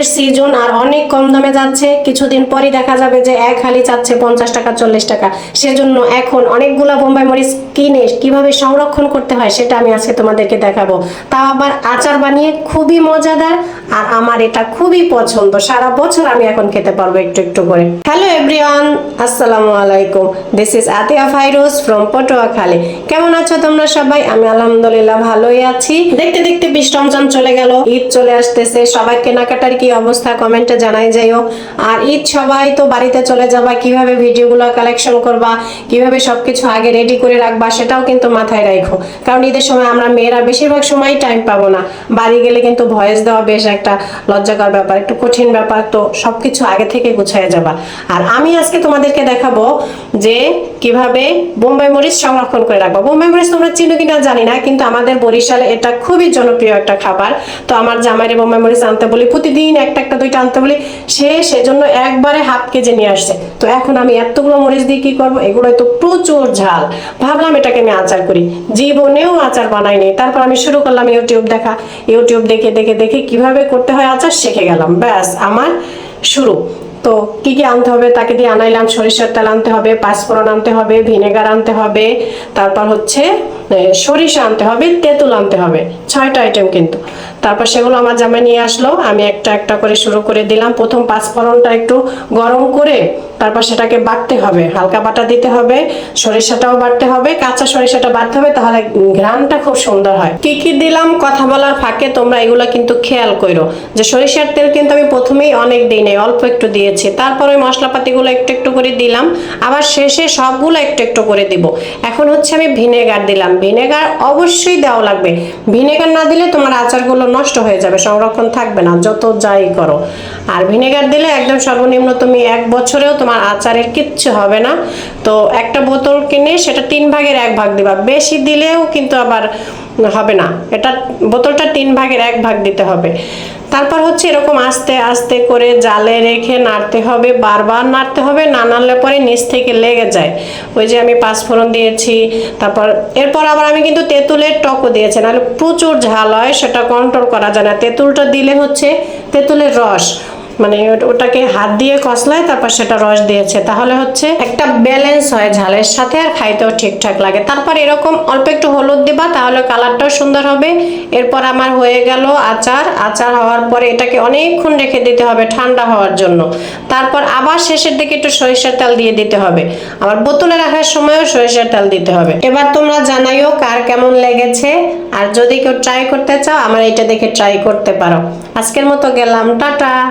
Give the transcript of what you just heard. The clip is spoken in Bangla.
মরিচের সিজন আর অনেক কম দামে যাচ্ছে। কিছুদিন পরই দেখা যাবে যে এক হালি চাচ্ছে পঞ্চাশ টাকা, চল্লিশ টাকা। সেজন্য এখন অনেকগুলো বোম্বাই মরিচ কিনে কীভাবে সংরক্ষণ করতে হয় সেটা আমি আজকে তোমাদেরকে দেখাবো। তাও আবার আচার বানিয়ে খুবই মজাদার আর আমার এটা খুবই পছন্দ। সারা বছর আমি এখন খেতে পারব একটু একটু করে। হ্যালো এভরিওয়ান, আসসালামু আলাইকুম। This is Atiya Fairoz from Patuakhali কেমন আছো তোমরা সবাই? আমি আলহামদুলিল্লাহ ভালোই আছি। দেখতে দেখতে বিশ রমজান চলে গেল। ঈদ চলে আসতেছে। সবাই কেনাকাটার কি অবস্থা কমেন্টে জানাই যাইও। আর ঈদ সবাই তো বাড়িতে চলে যাবা, কীভাবে ভিডিওগুলো কালেকশন করবা, কীভাবে সবকিছু আগে রেডি করে রাখবা, সেটাও কিন্তু মাথায় রাখো কারণ ঈদের সময় আমরা মেয়েরা বেশিরভাগ সময় টাইম পাবো না। বাড়ি গেলে কিন্তু ভয়েস দেওয়া বেশ একটা লজ্জাকর ব্যাপার, একটু কঠিন ব্যাপার। তো সবকিছু আগে থেকে গুছায় যাবা। আর আমি আজকে তোমাদেরকে দেখাবো যে কীভাবে বোম্বাই মরিচ সংরক্ষণ করে রাখব। বোম্বাই মরিচ তোমরা চিনো কিনা জানি না, কিন্তু আমাদের বরিশালে এটা খুবই জনপ্রিয় একটা খাবার। তো আমার জামাইরে বোম্বাই মরিচ আনতে বলি, প্রতিদিন একটা একটা, দুইটা আনতে বলি, সে সেজন্য একবারে হাফ কেজি নিয়ে আসছে। তো এখন আমি এতগুলো মরিচ দিয়ে কি করব? এগুলো তো প্রচুর ঝাল। ভাবলাম এটাকে আমি আচার করি। জীবনেও আচার বানাইনি। তারপর আমি শুরু করলাম ইউটিউব দেখা। ইউটিউব দেখে দেখে দেখে কীভাবে করতে হয় আচার, শিখে গেলাম। ব্যাস, আমার শুরু। তো কি কি আনতে হবে তাকে দিয়ে আনাইলাম, সরিষার তেল আনতে হবে, পাঁচফোড়ন আনতে হবে, ভিনেগার আনতে হবে, তারপর হচ্ছে সরিষা আনতে হবে, তেঁতুল আনতে হবে, ছয়টা আইটেম কিন্তু। তারপর সেগুলো আমার জামাই নিয়ে আসলো, আমি একটা একটা করে শুরু করে দিলাম। প্রথম পাঁচফোড়নটা একটু গরম করে, তারপর সেটাকে বাটতে হবে। হালকা বাটা দিতে হবে, সরিষাটাও বাটতে হবে, কাঁচা সরিষাটা বাটতে হবে, তাহলে ঘ্রাণটা খুব সুন্দর হয়। কি কি দিলাম? কথা বলার ফাঁকে তোমরা এগুলো কিন্তু খেয়াল করো যে সরিষার তেল কিন্তু আমি প্রথমেই অনেক দিই নাই, অল্প একটু দিয়েছি। তারপরে মশলাপাতিগুলো একটু একটু করে দিলাম। আবার শেষে সবগুলো একটু একটু করে দিব। এখন হচ্ছে আমি ভিনেগার দিলাম। ভিনেগার অবশ্যই দেওয়া লাগবে। ভিনেগার না দিলে তোমার আচারগুলো নষ্ট হয়ে যাবে, সংরক্ষণ থাকবে না, যত যাই করো। আর ভিনেগার দিলে একদম সর্বনিম্ন তুমি এক বছরেও তোমার আচারের কিচ্ছু হবে না। তো একটা বোতল কিনে সেটা তিন ভাগের এক ভাগ দিবা, বেশি দিলেও কিন্তু আবার হবে না। এটা বোতলটা তিন ভাগের এক ভাগ দিতে হবে। তারপর হচ্ছে এরকম আস্তে আস্তে করে জালে রেখে নাড়তে হবে, বারবার নাড়তে হবে, না নাড়লে পরে নিচ থেকে লেগে যায়। ওই যে আমি পাঁচফোড়ন দিয়েছি, তারপর এরপর আবার আমি কিন্তু তেঁতুলের টকও দিয়েছি, নাহলে প্রচুর ঝাল হয়, সেটা কন্ট্রোল করা যায় না। তেঁতুলটা দিলে হচ্ছে তেঁতুলের রস মানে ওট- ওটাকে হাত দিয়ে কষলায়, তারপর সেটা রস দিয়েছে। তাহলে হচ্ছে একটা ব্যালেন্স হয় ঝালের সাথে আর খাইতেও ঠিকঠাক লাগে। তারপর এরকম অল্প একটু হলুদ দিবা, তাহলে কালারটাও সুন্দর হবে। এরপর আমার হয়ে গেল আচার। আচার হওয়ার পরে এটাকে অনেকক্ষণ রেখে দিতে হবে ঠান্ডা হওয়ার জন্য। তারপর আবার শেষের দিকে একটু সরিষার তেল দিয়ে দিতে হবে। আবার বোতলে রাখার সময়ও সরিষার তেল দিতে হবে। এবার তোমরা জানাইও কার কেমন লেগেছে। আর যদি কেউ ট্রাই করতে চাও, আমার এটা দেখে ট্রাই করতে পারো। আজকের মতো গেলাম, টাটা!